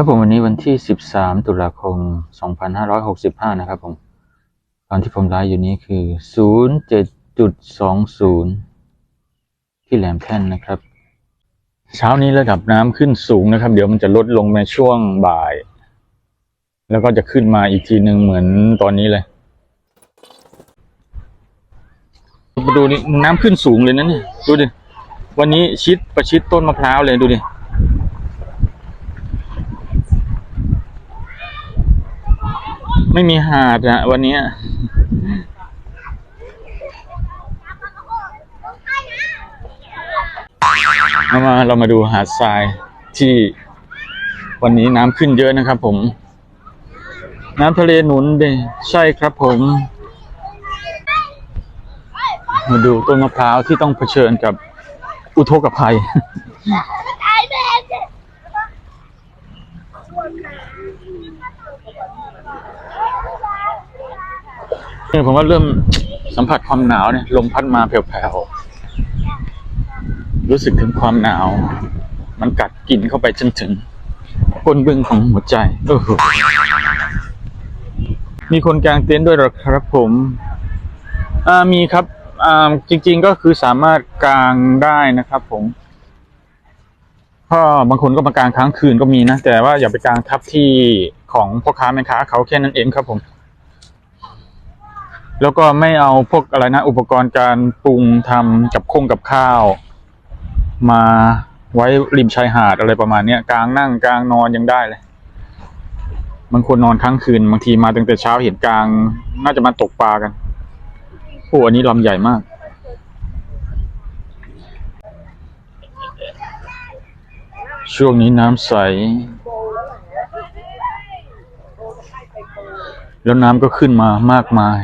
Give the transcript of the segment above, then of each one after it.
ครับผมวันนี้วันที่ 13 ตุลาคม 2565 นะครับผมตอนที่ผมไลฟ์อยู่นี้คือ 07.20 ที่แหลมแท่นนะครับ เช้านี้ระดับน้ำขึ้นสูงนะครับ เดี๋ยวมันจะลดลงในช่วงบ่าย แล้วก็จะขึ้นมาอีกทีหนึ่งเหมือนตอนนี้เลยมาดูนี่น้ำขึ้นสูงเลยนะเนี่ยดูดิวันนี้ชิดประชิดต้นมะพร้าวเลยดูดิ ไม่มีหาดอะวันนี้เอามาเรามาดูหาดทรายที่วันนี้น้ำขึ้นเยอะนะครับผม น้ำทะเลหนุนเดใช่ครับผม มาดูต้นมะพร้าวที่ต้องเผชิญกับอุทกภัย เนี่ยผมว่าเริ่มสัมผัสความหนาวเนี่ยลมพัดมาแผ่วๆรู้สึกถึงความหนาว มันกัดกินเข้าไปจนถึงก้นบึ้งของหัวใจโอ้โหมีคนกลางเต็นท์ด้วยหรอครับผมอ่ามีครับอ่าจริง ๆก็คือสามารถกลางได้นะครับ ผมก็บางคนก็มากลางค้างคืนก็มีนะ แต่ว่าอย่าไปกลางทับที่ของพ่อค้าแม่ค้าเขาแค่นั้นเองครับผม แล้วก็ไม่เอาพวกอะไรนะอุปกรณ์การปรุงทำกับคงกับข้าว มาไว้ริมชายหาดอะไรประมาณเนี้ยกลางนั่งกลางนอนยังได้เลยบางคนนอนค้างคืนบางทีมาตั้งแต่เช้าเห็นกลาง น่าจะมาตกปลากันโอ้อันนี้ลำใหญ่มาก ช่วงนี้น้ำใส แล้วน้ำก็ขึ้นมามากมาย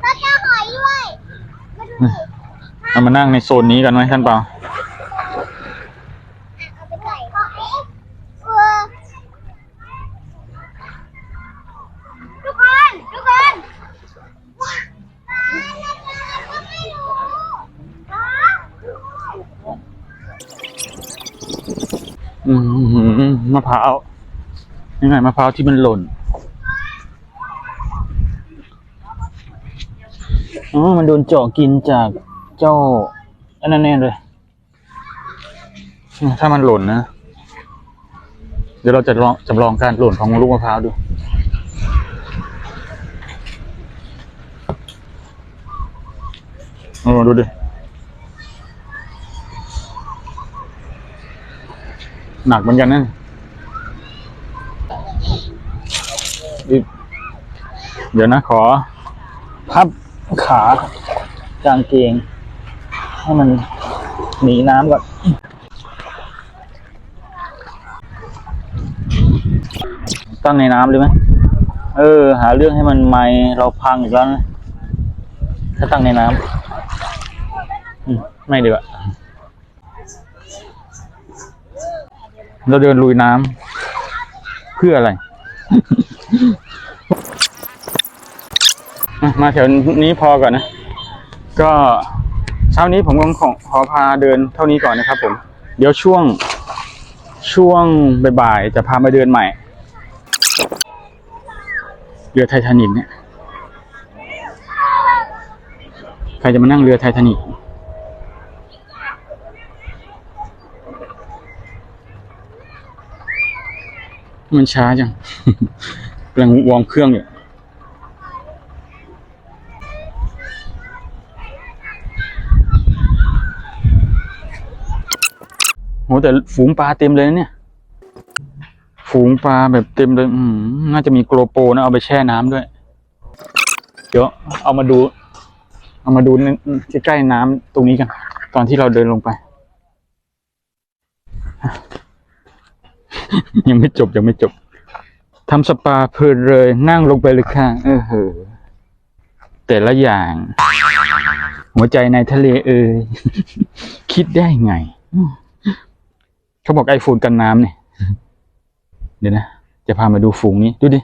เราจะหอยด้วยมาดูดิ เอามานั่งในโซนนี้กันไหมท่านเปล่าเอาไปใส่หอยเออทุกคนทุกคนว้าวปลาอะไรก็ไม่รู้ฮะอืมมะพร้าวยังไงมะพร้าวที่มันหล่น อ๋อ มันโดนเจาะกินจากเจ้า อันนั้นแน่เลย ถ้ามันหล่นนะ เดี๋ยวเราจะลองจำลองการหล่นของลูกมะพร้าวดูโอ้ดูดิหนักเหมือนกันนะอีกเดี๋ยวนะขอพับ ขากางเกง ให้มันหนีน้ำก่อนตั้งในน้ำเลยไหมเออ หาเรื่องให้มันไหมเราพังอีกแล้วนะถ้าตั้งในน้ำไม่ดีกว่าเราเดินลุยน้ำเพื่ออะไร อะ มาแถวนี้พอก่อนนะ ก็เช้านี้ผมคงขอขอพาเดินเท่านี้ก่อนนะครับผม เดี๋ยวช่วงช่วงบ่ายๆจะพามาเดินใหม่ เรือไททานิกเนี่ย ใครจะมานั่งเรือไททานิกมันช้าจังกำลังวอร์มเครื่องอยู่ โหแต่ฝูงปลาเต็มเลยนะเนี่ย ฝูงปลาแบบเต็มเลยอืมน่าจะมีโกลโปรนะเอาไปแช่น้ำด้วย เดี๋ยวเอามาดู เอามาดูใกล้น้ำตรงนี้กัน ตอนที่เราเดินลงไป ยังไม่จบยังไม่จบทำสปาเพลินเลยนั่งลงไปเลยค่ะเออเหอแต่ละอย่าง หัวใจในทะเลเอ่ยคิดได้ไง เขาบอกไอโฟนกันน้ำเนี่ยเดี๋ยวนะ จะพามาดูฝูงนี้ ดูดิ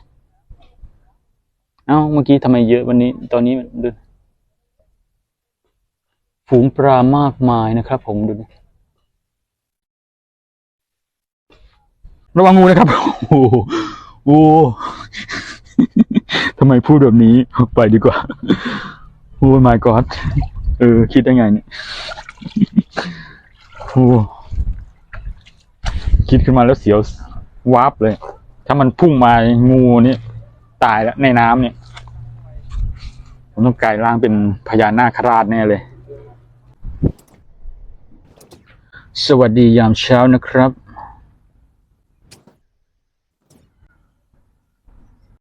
เอ้า เมื่อกี้ทำไมเยอะวันนี้ ตอนนี้มันดู ฝูงปลามากมายนะครับ ผมดูดิระวังงูนะครับโอ้โหโอ้โหทำไมพูดแบบนี้ ไปดีกว่าโอ้ my god เออ คิดได้ไงเนี่ยโอ้ คิดขึ้นมาแล้วเสียววาบเลย ถ้ามันพุ่งมางูนี่ตายแล้วในน้ำเนี่ยผมต้องกลายร่างเป็นพญานาคราชแน่เลย สวัสดียามเช้านะครับ